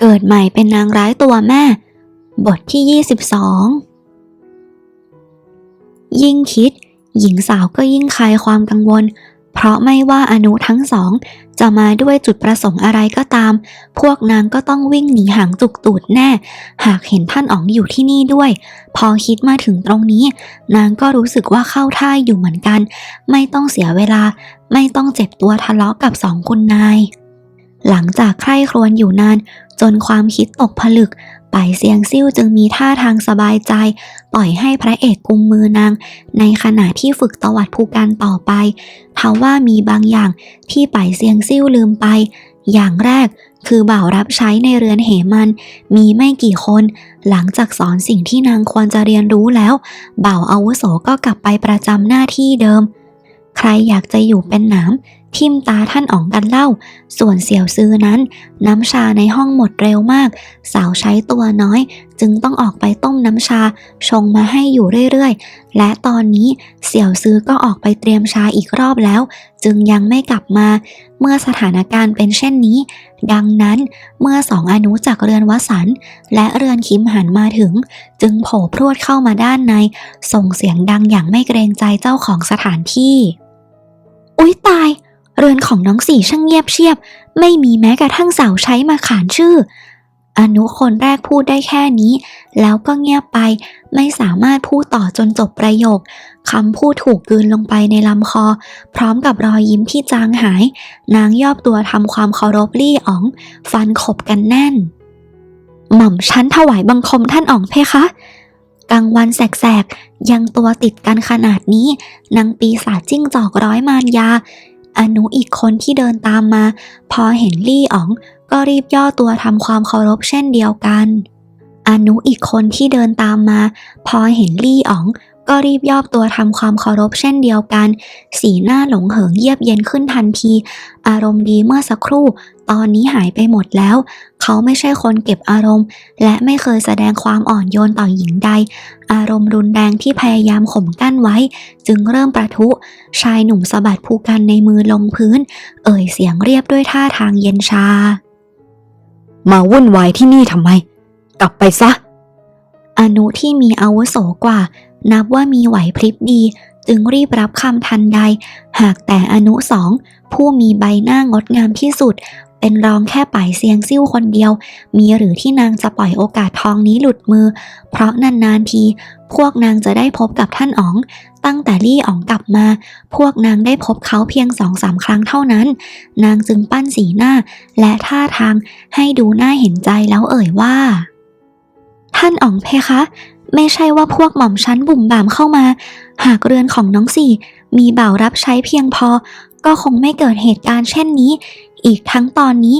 เกิดใหม่เป็นนางร้ายตัวแม่ บทที่ 22 ยิ่งคิด หญิงสาวก็ยิ่งคลายความกังวล เพราะไม่ว่าอนุทั้งสอง จะมาด้วยจุดประสงค์อะไรก็ตาม พวกนางก็ต้องวิ่งหนีหางจุกตูดแน่ หากเห็นท่านอ๋องอยู่ที่นี่ด้วย พอคิดมาถึงตรงนี้ นางก็รู้สึกว่าเข้าท่าอยู่เหมือนกัน ไม่ต้องเสียเวลา ไม่ต้องเจ็บตัวทะเลาะกับสองคุณนาย หลังจากใคร่ครวญอยู่นาน จนความคิดตกผลึกป่ายเซียงซิ่วจึงมีท่าทางสบายใจ ปล่อยให้พระเอกกุมมือนาง ในขณะที่ฝึกตวัดภูการต่อไปทว่ามีบางอย่างที่ป่ายเซียงซิ่วลืมไป อย่างแรกคือบ่าวรับใช้ในเรือนเหมัน มีไม่กี่คน หลังจากสอนสิ่งที่นางควรจะเรียนรู้แล้ว บ่าวอาวุโสก็กลับไปประจำหน้าที่เดิม ใครอยากจะอยู่เป็นหนาม ทิมตาท่านอ๋องกันเล่า ส่วนเสี่ยวซื้อนั้น น้ำชาในห้องหมดเร็วมาก สาวใช้ตัวน้อย จึงต้องออกไปต้มน้ำชา ชงมาให้อยู่เรื่อยๆ และตอนนี้เสี่ยวซื้อก็ออกไปเตรียมชาอีกรอบแล้ว จึงยังไม่กลับมา เมื่อสถานการณ์เป็นเช่นนี้ ดังนั้นเมื่อสองอนุจากเรือนวสันต์และเรือนคิมหันมาถึง จึงโผล่พรวดเข้ามาด้านใน ส่งเสียงดังอย่างไม่เกรงใจเจ้าของสถานที่ อุ๊ยตาย เรือนของน้องสี่ช่างเงียบเชียบ ไม่มีแม้กระทั่งเสาใช้มาขานชื่อ อนุคนแรกพูดได้แค่นี้ แล้วก็เงียบไปไม่สามารถพูดต่อจนจบประโยคคำพูดถูกกืนลงไปในลำคอ พร้อมกับรอยยิ้มที่จางหาย นางย่อตัวทำความเคารพลี่อ๋อง ฟันขบกันแน่น หม่อมชั้นถวายบังคมท่านอ๋องเพคะกลางวันแสกๆ ยังตัวติดกันขนาดนี้นางปีศาจจิ้งจอกร้อยมารยา อนุอีกคนที่เดินตามมา พอเห็นลี่อ๋องก็รีบย่อตัวทำความเคารพเช่นเดียวกัน อนุอีกคนที่เดินตามมา พอเห็นลี่อ๋องก็รีบย่อตัวทำความเคารพเช่นเดียวกัน สีหน้าหลงเหิงเยียบเย็นขึ้นทันที อารมณ์ดีเมื่อสักครู่ ตอนนี้หายไปหมดแล้ว เขาไม่ใช่คนเก็บอารมณ์ และไม่เคยแสดงความอ่อนโยนต่อหญิงใด อารมณ์รุนแรงที่พยายามข่มกั้นไว้ จึงเริ่มประทุ ชายหนุ่มสะบัดภูกันในมือลงพื้น เอ่ยเสียงเรียบด้วยท่าทางเย็นชา มาวุ่นวายที่นี่ทำไม กลับไปซะ อนุที่มีอาวุโสกว่า นับว่ามีไหวพริบดี จึงรีบรับคำทันใด หากแต่อนุสองผู้มีใบหน้างดงามที่สุด เป็นรองแค่ป่ายเซียงซิ่วคนเดียว มีหรือที่นางจะปล่อยโอกาสทองนี้หลุดมือ เพราะนานๆที พวกนางจะได้พบกับท่านอ๋อง ตั้งแต่ลี่อ๋องกลับมา พวกนางได้พบเขาเพียงสองสามครั้งเท่านั้น นางจึงปั้นสีหน้า และท่าทางให้ดูน่าเห็นใจแล้วเอ่ยว่า ท่านอ๋องเพคะ ไม่ใช่ว่าพวกหม่อมชั้นบุ่มบ่ามเข้ามา หากเรือนของน้องสี่มีบ่าวรับใช้เพียงพอก็คงไม่เกิดเหตุการณ์เช่นนี้ อีกทั้งตอนนี้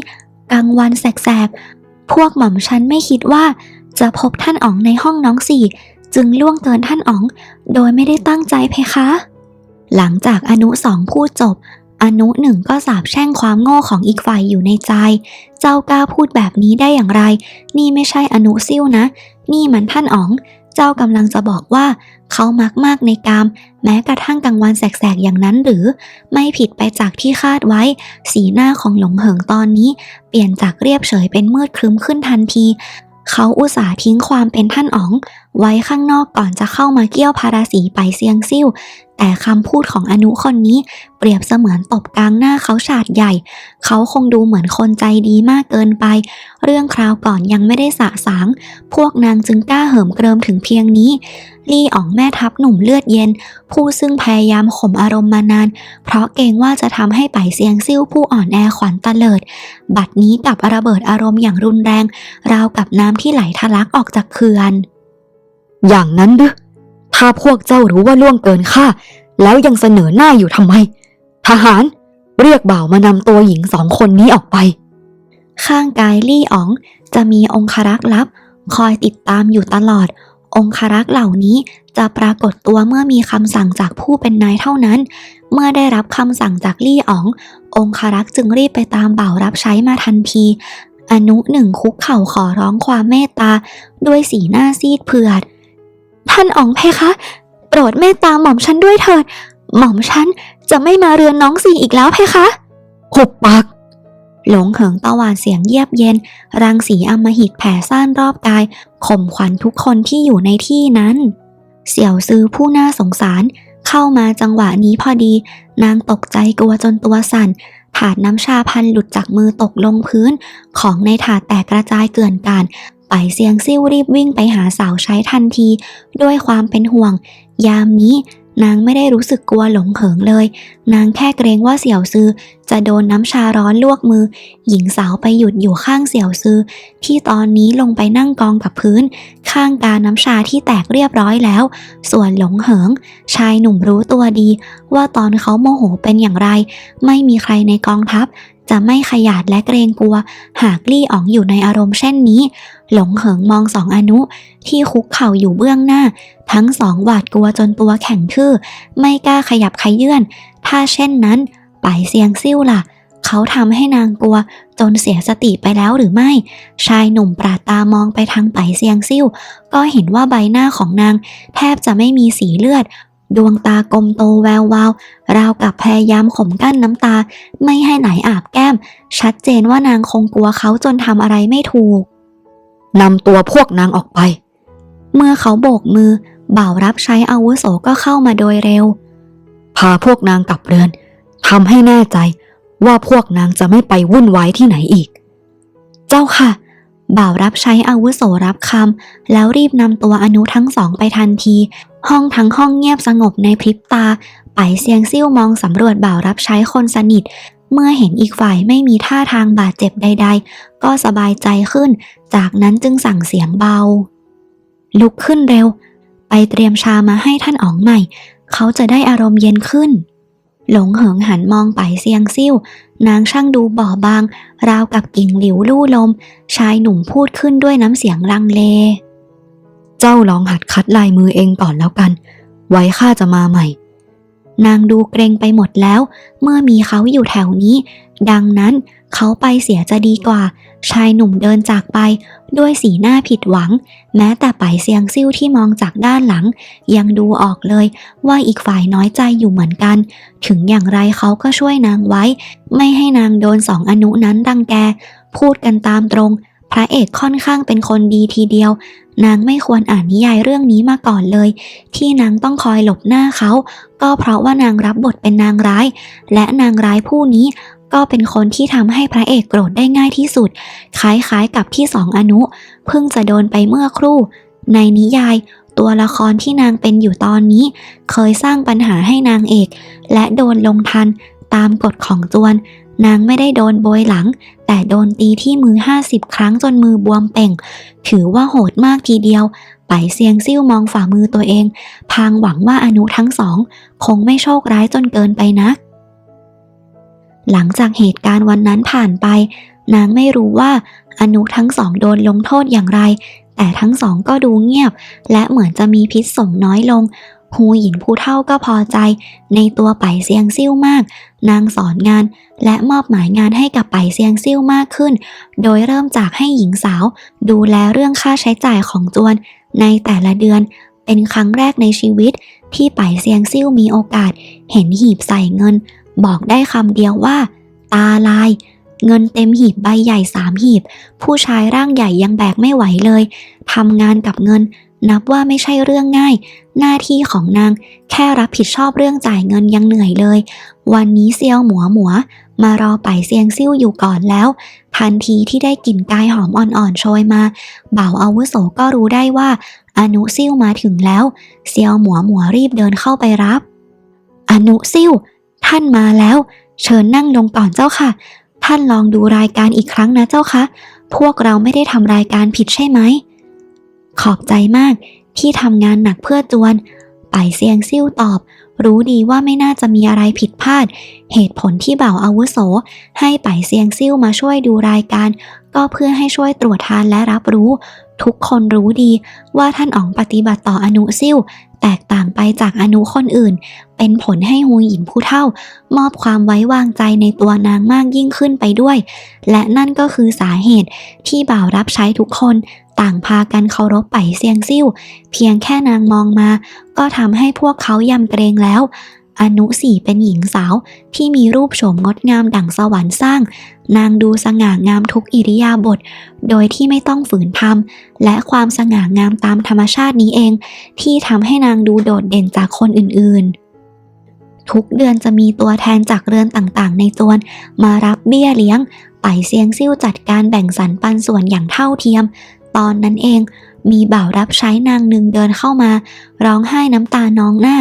กลางวันแสกๆ พวกหม่อมชั้นไม่คิดว่า จะพบท่านอ๋องในห้องน้องสี่ จึงล่วงเกินท่านอ๋อง โดยไม่ได้ตั้งใจเพคะ หลังจากอนุสองพูดจบ อนุหนึ่งก็สาบแช่งความโง่ของอีกฝ่ายอยู่ในใจ เจ้ากล้าพูดแบบนี้ได้อย่างไร นี่ไม่ใช่อนุซิ่วนะ นี่มันท่านอ๋อง เจ้ากำลังจะบอกว่า เขามักมากในกาม แม้กระทั่งกลางวันแสกๆอย่างนั้นหรือ ไม่ผิดไปจากที่คาดไว้ สีหน้าของหลงเหิงตอนนี้ เปลี่ยนจากเรียบเฉยเป็นมืดครึ้มขึ้นทันที เขาอุตส่าห์ทิ้งความเป็นท่านอ๋องไว้ข้างนอกก่อนจะเข้ามาเกี่ยวพาราสีไปเซียงซิ่ว แต่คำพูดของอนุคนนี้เปรียบเสมือนตบกลางหน้าเขาฉาดใหญ่ เขาคงดูเหมือนคนใจดีมากเกินไป เรื่องคราวก่อนยังไม่ได้สะสาง พวกนางจึงกล้าเหิมเกริมถึงเพียงนี้ ลี่อ๋องแม่ทัพหนุ่มเลือดเย็น ผู้ซึ่งพยายามข่มอารมณ์มานาน เพราะเกรงว่าจะทำให้ไปเซียงซิ่วผู้อ่อนแอขวัญตะเลิด บัดนี้กลับระเบิดอารมณ์อย่างรุนแรง ราวกับน้ำที่ไหลทะลักออกจากเขื่อน อย่างนั้นหรือถ้าพวกเจ้ารู้ว่าล่วงเกินข้าแล้วยังเสนอหน้าอยู่ทำไม ทหาร เรียกบ่าวมานำตัวหญิงสองคนนี้ออกไป ข้างกายลี่อ๋องจะมีองครักษ์ลับ คอยติดตามอยู่ตลอด องครักษ์เหล่านี้จะปรากฏตัวเมื่อมีคำสั่งจากผู้เป็นนายเท่านั้น เมื่อได้รับคำสั่งจากลี่อ๋อง องครักษ์จึงรีบไปตามบ่าวรับใช้มาทันที อนุหนึ่งคุกเข่าขอร้องความเมตตา ด้วยสีหน้าซีดเผือด ท่านอ๋องเพคะ โปรดเมตตาหม่อมฉันด้วยเถิด หม่อมฉันจะไม่มาเรือนน้องสีอีกแล้วเพคะหุบปากหลงเหิงตะวานเสียงเยียบเย็น รังสีอมหิตแผ่ซ่านรอบกายข่มขวัญทุกคนที่อยู่ในที่นั้น เสี่ยวซือผู้น่าสงสาร เข้ามาจังหวะนี้พอดี นางตกใจกลัวจนตัวสั่น ถาดน้ำชาพันหลุดจากมือตกลงพื้น ของในถาดแตกกระจายเกลื่อนกาด ไปเสียงซิ่วรีบวิ่งไปหาสาวใช้ทันที ด้วยความเป็นห่วง ยามนี้นางไม่ได้รู้สึกกลัวหลงเหิงเลย นางแค่เกรงว่าเสี่ยวซือ จะโดนน้ำชาร้อนลวกมือ หญิงสาวไปหยุดอยู่ข้างเสี่ยวซือ ที่ตอนนี้ลงไปนั่งกองกับพื้น ข้างกาน้ำชาที่แตกเรียบร้อยแล้ว ส่วนหลงเหิง ชายหนุ่มรู้ตัวดี ว่าตอนเขาโมโหเป็นอย่างไร ไม่มีใครในกองทัพ จะไม่ขยาดและเกรงกลัว หากลี่อ๋องอยู่ในอารมณ์เช่นนี้ หลงเหิงมองสองอนุ ที่คุกเข่าอยู่เบื้องหน้า ทั้งสองหวาดกลัวจนตัวแข็งทื่อ ไม่กล้าขยับขยื่นถ้าเช่นนั้นไปเซียงซิ่วล่ะ เขาทำให้นางกลัว จนเสียสติไปแล้วหรือไม่ ชายหนุ่มปราดตามองไปทางไปเซียงซิ่ว ก็เห็นว่าใบหน้าของนาง แทบจะไม่มีสีเลือด ดวงตากลมโตแวววาวราวกับพยายามข่มกั้นน้ำตา ไม่ให้ไหลอาบแก้ม ชัดเจนว่านางคงกลัวเขาจนทำอะไรไม่ถูก นำตัวพวกนางออกไป เมื่อเขาโบกมือ บ่าวรับใช้อาวุโสก็เข้ามาโดยเร็ว พาพวกนางกลับเรือนทำให้แน่ใจว่าพวกนางจะไม่ไปวุ่นวายที่ไหนอีก เจ้าค่ะ บ่าวรับใช้อาวุโสรับคำแล้วรีบนำตัวอนุทั้งสองไปทันที ห้องทั้งห้องเงียบสงบในพริบตา ไปเซียงซิ่วมองสำรวจบ่าวรับใช้คนสนิท เมื่อเห็นอีกฝ่ายไม่มีท่าทางบาดเจ็บใด ๆ ก็สบายใจขึ้น จากนั้นจึงสั่งเสียงเบา ลุกขึ้นเร็ว ไปเตรียมชามาให้ท่านอ๋องใหม่ เขาจะได้อารมณ์เย็นขึ้น หลงเหิงหันมองไปเซียงซิ่ว นางช่างดูบ่อบาง ราวกับกิ่งหลิวลู่ลม ชายหนุ่มพูดขึ้นด้วยน้ำเสียงลังเล เจ้าลองหัดคัดลายมือเองก่อนแล้วกัน ไว้ข้าจะมาใหม่ นางดูเกรงไปหมดแล้ว เมื่อมีเขาอยู่แถวนี้ ดังนั้นเขาไปเสียจะดีกว่า ชายหนุ่มเดินจากไปด้วยสีหน้าผิดหวัง แม้แต่ไปเซียงซิ่วที่มองจากด้านหลัง ยังดูออกเลยว่าอีกฝ่ายน้อยใจอยู่เหมือนกัน ถึงอย่างไรเขาก็ช่วยนางไว้ ไม่ให้นางโดนสองอนุนั้นดังแก พูดกันตามตรง พระเอกค่อนข้างเป็นคนดีทีเดียว นางไม่ควรอ่านนิยายเรื่องนี้มาก่อนเลย ที่นางต้องคอยหลบหน้าเขา ก็เพราะว่านางรับบทเป็นนางร้าย และนางร้ายผู้นี้ก็เป็นคนที่ทำให้พระเอกโกรธได้ง่ายที่สุด คล้ายๆกับที่สองอนุ เพิ่งจะโดนไปเมื่อครู่ ในนิยาย ตัวละครที่นางเป็นอยู่ตอนนี้ เคยสร้างปัญหาให้นางเอก และโดนลงทันตามกฎของจวน นางไม่ได้โดนโบยหลัง แต่โดนตีที่มือ 50 ครั้งจนมือบวมเป่ง ถือว่าโหดมากทีเดียว ไปเซียงซิ่วมองฝ่ามือตัวเอง พางหวังว่าอนุทั้งสอง คงไม่โชคร้ายจนเกินไปนัก หลังจากเหตุการณ์วันนั้นผ่านไป นางไม่รู้ว่าอนุทั้งสองโดนลงโทษอย่างไร แต่ทั้งสองก็ดูเงียบ และเหมือนจะมีพิษสงน้อยลง ฮูหยินผู้เท่าก็พอใจ ในตัวไปเซียงซิ่วมาก นางสอนงานและมอบหมายงานให้กับไปเซียงซิ่วมากขึ้น โดยเริ่มจากให้หญิงสาว ดูแลเรื่องค่าใช้จ่ายของจวน ในแต่ละเดือนเป็นครั้งแรกในชีวิต ที่ไปเซียงซิ่วมีโอกาส เห็นหีบใส่เงิน บอกได้คำเดียวว่า ตาลาย เงินเต็มหีบใบใหญ่สามหีบ ผู้ชายร่างใหญ่ยังแบกไม่ไหวเลยทำงานกับเงิน นับว่าไม่ใช่เรื่องง่าย หน้าที่ของนาง แค่รับผิดชอบเรื่องจ่ายเงินยังเหนื่อยเลย วันนี้เซียวหมัวหมัว มารอไปเซียงซิ่วอยู่ก่อนแล้ว ทันทีที่ได้กลิ่นกายหอมอ่อนๆโชยมา บ่าวอาวุโสก็รู้ได้ว่าอนุซิ่วมาถึงแล้ว เซียวหมัวหมัวรีบเดินเข้าไปรับ อนุซิ่วท่านมาแล้ว เชิญนั่งลงก่อนเจ้าค่ะ ท่านลองดูรายการอีกครั้งนะเจ้าคะพวกเราไม่ได้ทำรายการผิดใช่ไหม ขอบใจมากที่ทำงานหนักเพื่อจวนไปเซียงซิ่วตอบ รู้ดีว่าไม่น่าจะมีอะไรผิดพลาด เหตุผลที่เบ่าวอาวุโส ให้ไปเซียงซิ่วมาช่วยดูรายการ ก็เพื่อให้ช่วยตรวจทานและรับรู้ ทุกคนรู้ดีว่าท่านอ๋องปฏิบัติต่ออนุซิ่วแตกต่างไปจากอนุคนอื่น เป็นผลให้ฮูหยินผู้เท่า มอบความไว้วางใจในตัวนางมากยิ่งขึ้นไปด้วย และนั่นก็คือสาเหตุที่บ่าวรับใช้ทุกคนต่างพากันเคารพไปเซียงซิ่ว เพียงแค่นางมองมา ก็ทำให้พวกเขายำเกรงแล้ว อนุสีเป็นหญิงสาวที่มีรูปโฉมงดงามดั่งสวรรค์สร้าง นางดูสง่างามทุกอิริยาบถโดยที่ไม่ต้องฝืนทำและความสง่างามตามธรรมชาตินี้เอง ที่ทำให้นางดูโดดเด่นจากคนอื่นๆทุกเดือนจะมีตัวแทนจากเรือนต่างๆ ในจวน มารับเบี้ยเลี้ยงไปเซียงซิ่วจัดการแบ่งสรรปันส่วนอย่างเท่าเทียม ตอนนั้นเอง มีบ่าวรับใช้นางหนึ่งเดินเข้ามา ร้องไห้น้ำตาน้องหน้า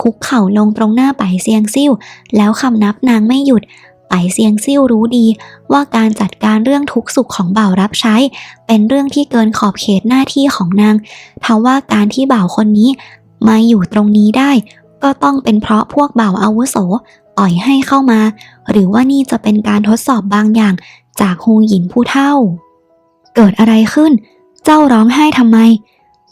คุกเข่าลงตรงหน้าไปเซียงซิ่ว แล้วคำนับนางไม่หยุดไปเซียงซิ่วรู้ดี ว่าการจัดการเรื่องทุกข์สุขของบ่าวรับใช้ เป็นเรื่องที่เกินขอบเขตหน้าที่ของนางทว่าการที่บ่าวคนนี้มาอยู่ตรงนี้ได้ ก็ต้องเป็นเพราะพวกบ่าวอาวุโสอ่อยให้เข้ามา หรือว่านี่จะเป็นการทดสอบบางอย่างจากฮูหยินผู้เท่า เกิดอะไรขึ้น เจ้าร้องไห้ทำไม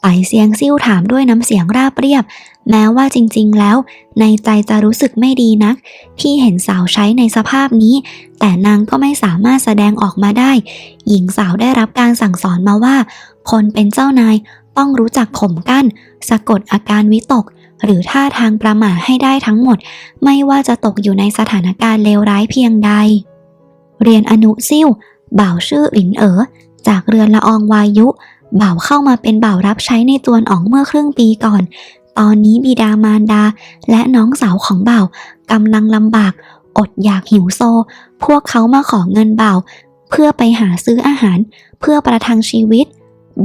ไปเสียงซิ่วถามด้วยน้ำเสียงราบเรียบ แม้ว่าจริงๆแล้ว ในใจจะรู้สึกไม่ดีนัก ที่เห็นสาวใช้ในสภาพนี้ แต่นางก็ไม่สามารถแสดงออกมาได้ หญิงสาวได้รับการสั่งสอนมาว่า คนเป็นเจ้านายต้องรู้จักข่มกั้น สะกดอาการวิตก หรือท่าทางประหม่าให้ได้ทั้งหมด ไม่ว่าจะตกอยู่ในสถานการณ์เลวร้ายเพียงใด เรียนอนุซิ่วบ่าวชื่ออินเอ๋อ จากเรือนละอองวายุบ่าวเข้ามาเป็นบ่าวรับใช้ในจวนอ๋องเมื่อครึ่งปีก่อน ตอนนี้บิดามารดา และน้องสาวของบ่าวกำลังลำบาก อดอยากหิวโซ พวกเขามาขอเงินบ่าว เพื่อไปหาซื้ออาหาร เพื่อประทังชีวิต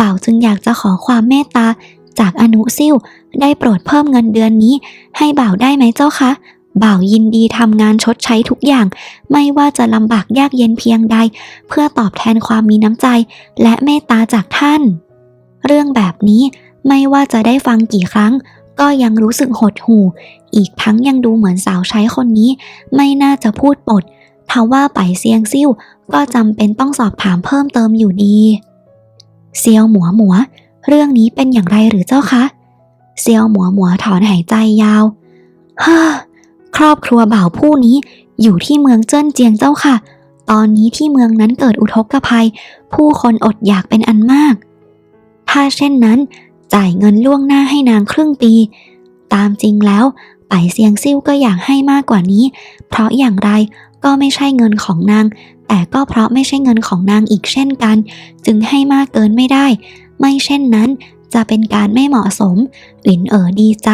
บ่าวจึงอยากจะขอความเมตตาจากอนุซิ่วได้โปรดเพิ่มเงินเดือนนี้ ให้บ่าวได้ไหมเจ้าคะ บ่าวยินดีทำงานชดใช้ทุกอย่าง ไม่ว่าจะลำบากยากเย็นเพียงใด เพื่อตอบแทนความมีน้ำใจ และเมตตาจากท่าน เรื่องแบบนี้ไม่ว่าจะได้ฟังกี่ครั้ง ก็ยังรู้สึกหดหู่ อีกทั้งยังดูเหมือนสาวใช้คนนี้ ไม่น่าจะพูดปดทว่าไปเซียงซิ่วก็จำเป็นต้องสอบถามเพิ่มเติมอยู่ดี เซียวหมัวหมัว เรื่องนี้เป็นอย่างไรหรือเจ้าคะ เซียวหมัวหมัวถอนหายใจยาวฮ่า รอบครัวบ่าวผู้นี้อยู่ที่เมืองเจิ้นเจียงเจ้าค่ะ ตอนนี้ที่เมืองนั้นเกิดอุทกภัย ผู้คนอดอยากเป็นอันมาก ถ้าเช่นนั้น จ่ายเงินล่วงหน้าให้นางครึ่งปี ตามจริงแล้วไปเซียงซิ่วก็อยากให้มากกว่านี้ เพราะอย่างไรก็ไม่ใช่เงินของนาง แต่ก็เพราะไม่ใช่เงินของนางอีกเช่นกัน จึงให้มากเกินไม่ได้ ไม่เช่นนั้น จะเป็นการไม่เหมาะสมอินเอ๋อดีใจ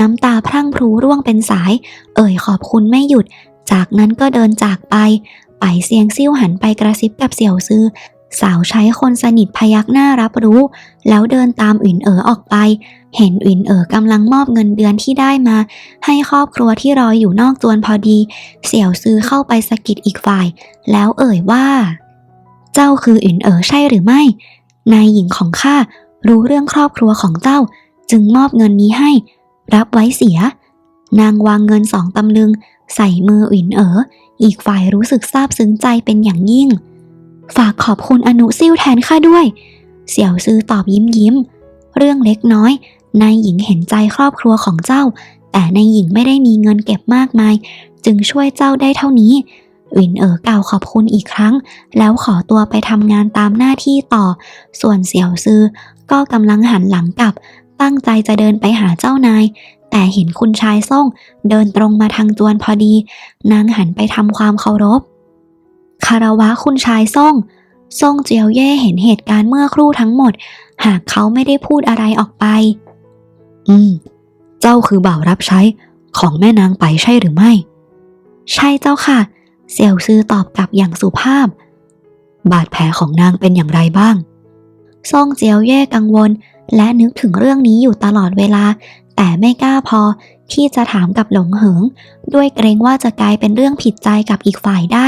น้ำตาพรั่งพรูร่วงเป็นสาย เอ่ยขอบคุณไม่หยุด จากนั้นก็เดินจากไป ไปเซียงซิ่วหันไปกระซิบกับเสี่ยวซือสาวใช้คนสนิทพยักหน้ารับรู้ แล้วเดินตามอินเอ๋อออกไป เห็นอินเอ๋อกำลังมอบเงินเดือนที่ได้มา ให้ครอบครัวที่รออยู่นอกจวนพอดี เสี่ยวซือเข้าไปสะกิดอีกฝ่าย แล้วเอ่ยว่า เจ้าคืออินเอ๋อใช่หรือไม่ นายหญิงของข้า รู้เรื่องครอบครัวของเจ้า จึงมอบเงินนี้ให้ รับไว้เสีย นางวางเงินสองตำลึง ใส่มืออินเอ๋ออีกฝ่ายรู้สึกซาบซึ้งใจเป็นอย่างยิ่ง ฝากขอบคุณอนุซิ่วแทนข้าด้วย เสี่ยวซือตอบยิ้มยิ้ม เรื่องเล็กน้อย นายหญิงเห็นใจครอบครัวของเจ้า แต่นายหญิงไม่ได้มีเงินเก็บมากมาย จึงช่วยเจ้าได้เท่านี้อินเอ๋อกล่าวขอบคุณอีกครั้ง แล้วขอตัวไปทำงานตามหน้าที่ต่อ ส่วนเสี่ยวซือ ก็กำลังหันหลังกลับ ตั้งใจจะเดินไปหาเจ้านาย แต่เห็นคุณชายส่ง เดินตรงมาทางจวนพอดี นางหันไปทำความเคารพ คารวะคุณชายส่งส่งเจียวเย่เห็นเหตุการณ์เมื่อครู่ทั้งหมด หากเขาไม่ได้พูดอะไรออกไป อืม เจ้าคือบ่าวรับใช้ของแม่นางไปใช่หรือไม่ ใช่เจ้าค่ะ เสี่ยวซือตอบกลับอย่างสุภาพ บาดแผลของนางเป็นอย่างไรบ้าง ซ่งเจียวเย่กังวล และนึกถึงเรื่องนี้อยู่ตลอดเวลา แต่ไม่กล้าพอที่จะถามกับหลงเหิง ด้วยเกรงว่าจะกลายเป็นเรื่องผิดใจกับอีกฝ่ายได้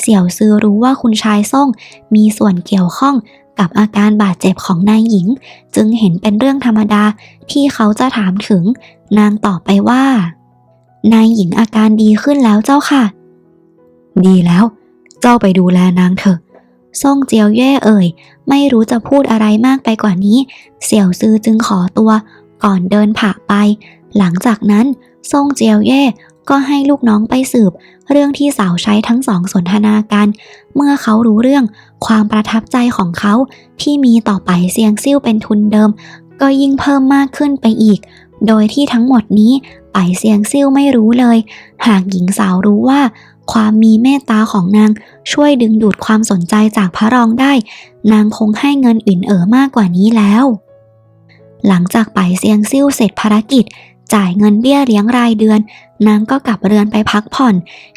เสี่ยวซือรู้ว่าคุณชายซ่งมีส่วนเกี่ยวข้องกับอาการบาดเจ็บของนายหญิง จึงเห็นเป็นเรื่องธรรมดาที่เขาจะถามถึง นางตอบไปว่า นายหญิงอาการดีขึ้นแล้วเจ้าค่ะ ดีแล้ว เจ้าไปดูแลนางเถอะ ซ่งเจียวเย่เอ่ย ไม่รู้จะพูดอะไรมากไปกว่านี้ เสี่ยวซือจึงขอตัว ก่อนเดินผ่าไป หลังจากนั้นซ่งเจียวเย่ก็ให้ลูกน้องไปสืบ เรื่องที่สาวใช้ทั้งสองสนทนากัน เมื่อเขารู้เรื่องความประทับใจของเขาที่มีต่อไปเซียงซิ่วเป็นทุนเดิม ก็ยิ่งเพิ่มมากขึ้นไปอีก โดยที่ทั้งหมดนี้ไปเซียงซิ่วไม่รู้เลย หากหญิงสาวรู้ว่า ความมีเมตตาของนางช่วยดึงดูดความสนใจจากพระรองได้ นางคงให้เงินอื่นเอ๋อมากกว่านี้แล้ว หลังจากไปเซียงซิ่วเสร็จภารกิจ จ่ายเงินเบี้ยเลี้ยงรายเดือน นางก็กลับเรือนไปพักผ่อน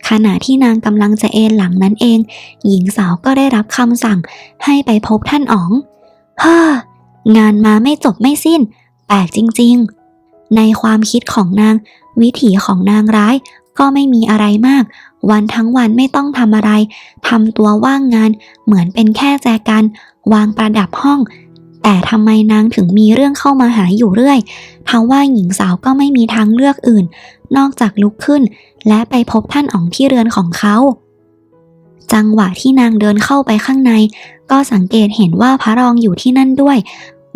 ขณะที่นางกำลังจะเอนหลังนั้นเอง หญิงสาวก็ได้รับคำสั่งให้ไปพบท่านอ๋องเฮ้องานมาไม่จบไม่สิ้น แปลกจริงๆ ในความคิดของนาง วิถีของนางร้ายก็ไม่มีอะไรมาก วันทั้งวันไม่ต้องทำอะไรทำตัวว่างงาน เหมือนเป็นแค่แจกัน วางประดับห้อง แต่ทำไมนางถึงมีเรื่องเข้ามาหาอยู่เรื่อยเพราะว่าหญิงสาวก็ไม่มีทางเลือกอื่น นอกจากลุกขึ้น และไปพบท่านอ๋องที่เรือนของเขาจังหวะที่นางเดินเข้าไปข้างใน ก็สังเกตเห็นว่าพระรองอยู่ที่นั่นด้วย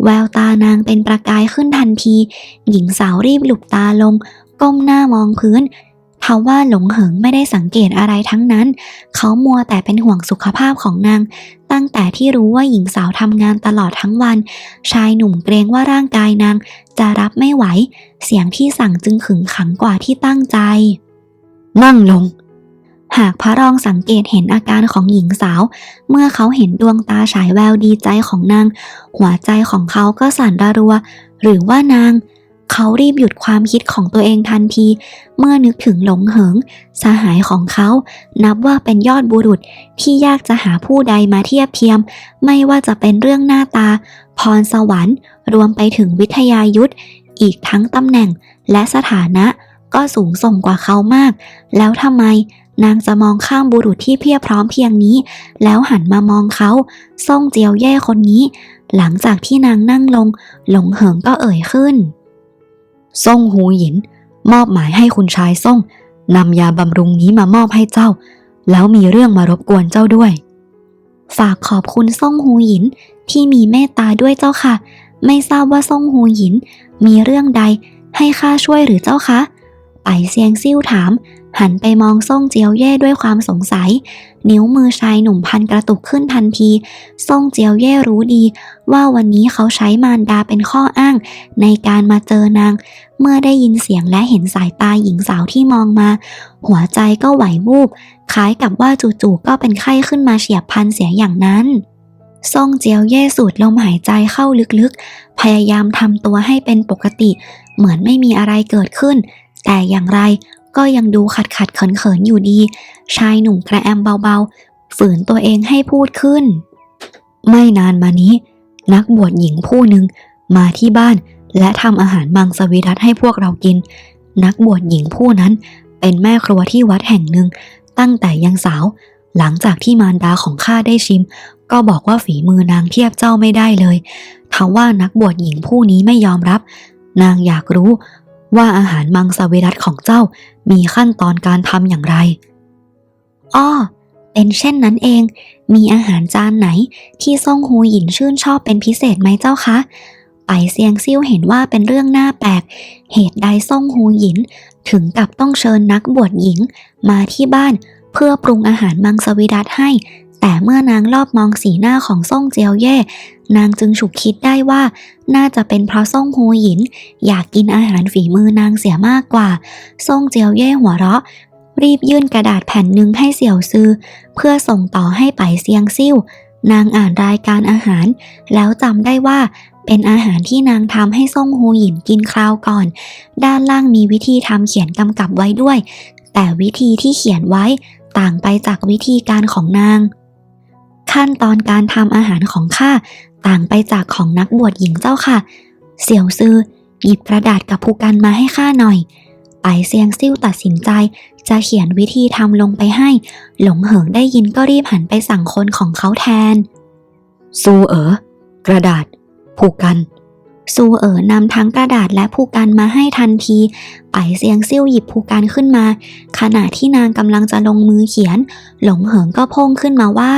แววตานางเป็นประกายขึ้นทันที หญิงสาวรีบหลุบตาลง ก้มหน้ามองพื้น ทว่าหลงเหิงไม่ได้สังเกตอะไรทั้งนั้น เขามัวแต่เป็นห่วงสุขภาพของนาง ตั้งแต่ที่รู้ว่าหญิงสาวทำงานตลอดทั้งวัน ชายหนุ่มเกรงว่าร่างกายนาง จะรับไม่ไหว เสียงที่สั่งจึงขึงขังกว่าที่ตั้งใจ นั่งลง หากพระรองสังเกตเห็นอาการของหญิงสาว เมื่อเขาเห็นดวงตาฉายแววดีใจของนาง หัวใจของเขาก็สั่นระรัว หรือว่านาง เขารีบหยุดความคิดของตัวเองทันที เมื่อนึกถึงหลงเหิง สหายของเขา นับว่าเป็นยอดบุรุษที่ยากจะหาผู้ใดมาเทียบเทียม ไม่ว่าจะเป็นเรื่องหน้าตา พรสวรรค์ รวมไปถึงวิทยายุทธอีกทั้งตำแหน่งและสถานะก็สูงส่งกว่าเขามาก แล้วทำไมนางจะมองข้ามบุรุษที่เพียบพร้อมเพียงนี้ แล้วหันมามองเขาซ่งเจียวแย่คนนี้ หลังจากที่นางนั่งลง หลงเหิงก็เอ่ยขึ้น ซ่งหูหยิน มอบหมายให้คุณชายซ่งนำยาบำรุงนี้มามอบให้เจ้า แล้วมีเรื่องมารบกวนเจ้าด้วย ฝากขอบคุณซ่งหูหยินที่มีเมตตาด้วยเจ้าค่ะ ไม่ทราบว่าซ่งหูหยิน มีเรื่องใดให้ข้าช่วยหรือเจ้าคะไปเซียงซิ่วถาม หันไปมองซ่งเจียวเย่ด้วยความสงสัย นิ้วมือชายหนุ่มพันกระตุกขึ้นทันที ซ่งเจียวเย่รู้ดี ว่าวันนี้เขาใช้มารดาเป็นข้ออ้าง ในการมาเจอนาง เมื่อได้ยินเสียงและเห็นสายตาหญิงสาวที่มองมา หัวใจก็ไหววูบ คล้ายกับว่าจู่ๆก็เป็นไข้ขึ้นมาเฉียบพลันเสียอย่างนั้นซ่งเจียวเย่สูดลมหายใจเข้าลึกๆ พยายามทำตัวให้เป็นปกติ เหมือนไม่มีอะไรเกิดขึ้น แต่อย่างไร ก็ยังดูขัดขัดเขินเขินอยู่ดี ชายหนุ่มกระแอมเบาๆ ฝืนตัวเองให้พูดขึ้น ไม่นานมานี้ นักบวชหญิงผู้หนึ่งมาที่บ้านและทำอาหารมังสวิรัตให้พวกเรากิน นักบวชหญิงผู้นั้นเป็นแม่ครัวที่วัดแห่งหนึ่ง ตั้งแต่ยังสาว หลังจากที่มารดาของข้าได้ชิม ก็บอกว่าฝีมือนางเทียบเจ้าไม่ได้เลยทว่านักบวชหญิงผู้นี้ไม่ยอมรับ นางอยากรู้ ว่าอาหารมังสวิรัตของเจ้ามีขั้นตอนการทำอย่างไร อ้อ เป็นเช่นนั้นเอง มีอาหารจานไหนที่ซ่งฮูหยินชื่นชอบเป็นพิเศษไหมเจ้าคะ ไปเซียงซิ่วเห็นว่าเป็นเรื่องน่าแปลก เหตุใดซ่งฮูหยินถึงกับต้องเชิญนักบวชหญิงมาที่บ้านเพื่อปรุงอาหารมังสวิรัตให้ แต่เมื่อนางรอบมองสีหน้าของซ่งเจียวเย่ นางจึงฉุกคิดได้ว่า น่าจะเป็นเพราะซ่งฮูหยิน อยากกินอาหารฝีมือนางเสียมากกว่า ซ่งเจียวเย่หัวเราะ รีบยื่นกระดาษแผ่นหนึ่งให้เสี่ยวซือ เพื่อส่งต่อให้ไปเซียงซิ่ว นางอ่านรายการอาหาร แล้วจำได้ว่าเป็นอาหารที่นางทำให้ซ่งฮูหยินกินคราวก่อน ด้านล่างมีวิธีทำเขียนกำกับไว้ด้วย แต่วิธีที่เขียนไว้ต่างไปจากวิธีการของนาง ขั้นตอนการทำอาหารของข้าต่างไปจากของนักบวชหญิงเจ้าค่ะ เสี่ยวซือหยิบกระดาษกับผู้กันมาให้ข้าหน่อยไปเซียงซิ่วตัดสินใจ จะเขียนวิธีทำลงไปให้ หลงเหิงได้ยินก็รีบหันไปสั่งคนของเขาแทน ซูเอ๋อกระดาษ ผูกกัน ซูเอ๋อนำทั้งกระดาษและผู้กันมาให้ทันทีไปเซียงซิ่วหยิบผู้กันขึ้นมา ขณะที่นางกำลังจะลงมือเขียน หลงเหิงก็พ่งขึ้นมาว่า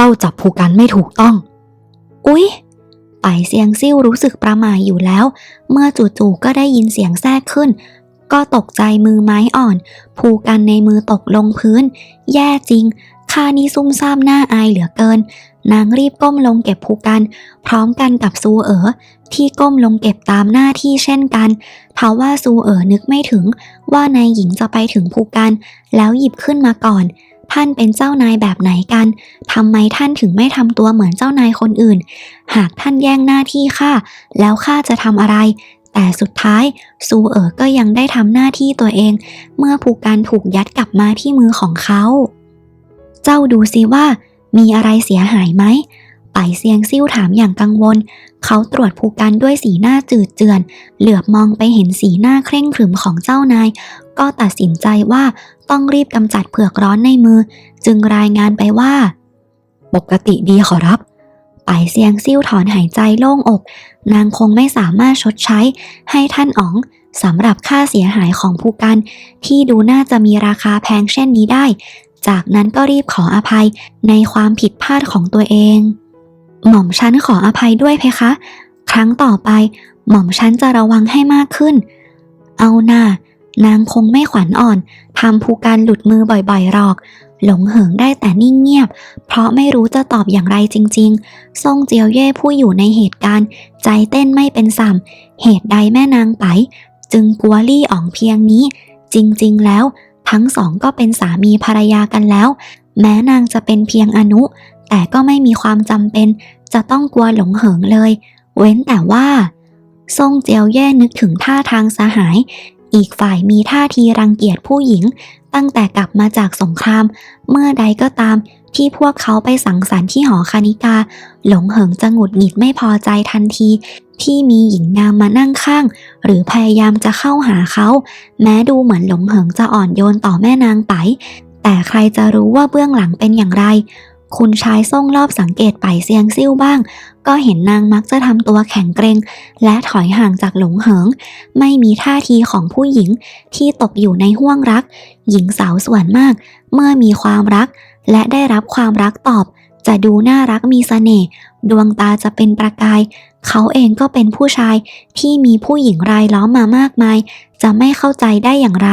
เจ้าจับผูกันไม่ถูกต้อง อุ๊ยไปเซียงซิ่วรู้สึกประหม่าอยู่แล้ว เมื่อจู่ๆก็ได้ยินเสียงแทรกขึ้น ก็ตกใจมือไม้อ่อน ภูกันในมือตกลงพื้น แย่จริงข้านี่ซุ่มซ่ามหน้าอายเหลือเกิน นางรีบก้มลงเก็บภูกัน พร้อมกันกับซูเอ๋อที่ก้มลงเก็บตามหน้าที่เช่นกันทว่าซูเอ๋อนึกไม่ถึงว่านายหญิงจะไปถึงภูกัน แล้วหยิบขึ้นมาก่อน ท่านเป็นเจ้านายแบบไหนกัน ทำไมท่านถึงไม่ทำตัวเหมือนเจ้านายคนอื่น หากท่านแย่งหน้าที่ข้า แล้วข้าจะทำอะไร แต่สุดท้ายซูเอ๋อก็ยังได้ทำหน้าที่ตัวเอง เมื่อภูการถูกยัดกลับมาที่มือของเขา เจ้าดูสิว่า มีอะไรเสียหายไหมไปเซียงซิ่วถามอย่างกังวล เขาตรวจภูกันด้วยสีหน้าจืดเจือน เหลือบมองไปเห็นสีหน้าเคร่งขรึมของเจ้านาย ก็ตัดสินใจว่าต้องรีบกำจัดเผือกร้อนในมือ จึงรายงานไปว่า ปกติดีขอรับไปเซียงซิ่วถอนหายใจโล่งอก นางคงไม่สามารถชดใช้ ให้ท่านอ๋องสำหรับค่าเสียหายของผู้กัน ที่ดูน่าจะมีราคาแพงเช่นนี้ได้ จากนั้นก็รีบขออภัยในความผิดพลาดของตัวเอง หม่อมฉันขออภัยด้วยเพคะ ครั้งต่อไป หม่อมฉันจะระวังให้มากขึ้น เอาหน่านางคงไม่ขวัญอ่อนทำผู้การหลุดมือบ่อยๆหรอก หลงเหิงได้แต่นิ่งเงียบ เพราะไม่รู้จะตอบอย่างไรจริงๆ ซ่งเจียวเย่ผู้อยู่ในเหตุการณ์ ใจเต้นไม่เป็นสัมเหตุใดแม่นางไป จึงกลัวลี่อ๋องเพียงนี้ จริงๆแล้ว ทั้งสองก็เป็นสามีภรรยากันแล้ว แม้นางจะเป็นเพียงอนุ แต่ก็ไม่มีความจำเป็นจะต้องกลัวหลงเหิงเลย เว้นแต่ว่าซ่งเจียวเย่นึกถึงท่าทางสหาย อีกฝ่ายมีท่าทีรังเกียจผู้หญิง ตั้งแต่กลับมาจากสงคราม เมื่อใดก็ตามที่พวกเขาไปสังสรรค์ที่หอคาณิกา หลงเหิงจะหงุดหงิดไม่พอใจทันที ที่มีหญิงงามมานั่งข้าง หรือพยายามจะเข้าหาเขา แม้ดูเหมือนหลงเหิงจะอ่อนโยนต่อแม่นางไป แต่ใครจะรู้ว่าเบื้องหลังเป็นอย่างไร คุณชายส่งรอบสังเกตไปเซียงซิ่วบ้าง ก็เห็นนางมักจะทำตัวแข็งเกรงและถอยห่างจากหลงเหิง ไม่มีท่าทีของผู้หญิงที่ตกอยู่ในห่วงรัก หญิงสาวส่วนมาก เมื่อมีความรัก และได้รับความรักตอบ จะดูน่ารักมีเสน่ห์ดวงตาจะเป็นประกาย เขาเองก็เป็นผู้ชายที่มีผู้หญิงรายล้อมมามากมาย จะไม่เข้าใจได้อย่างไร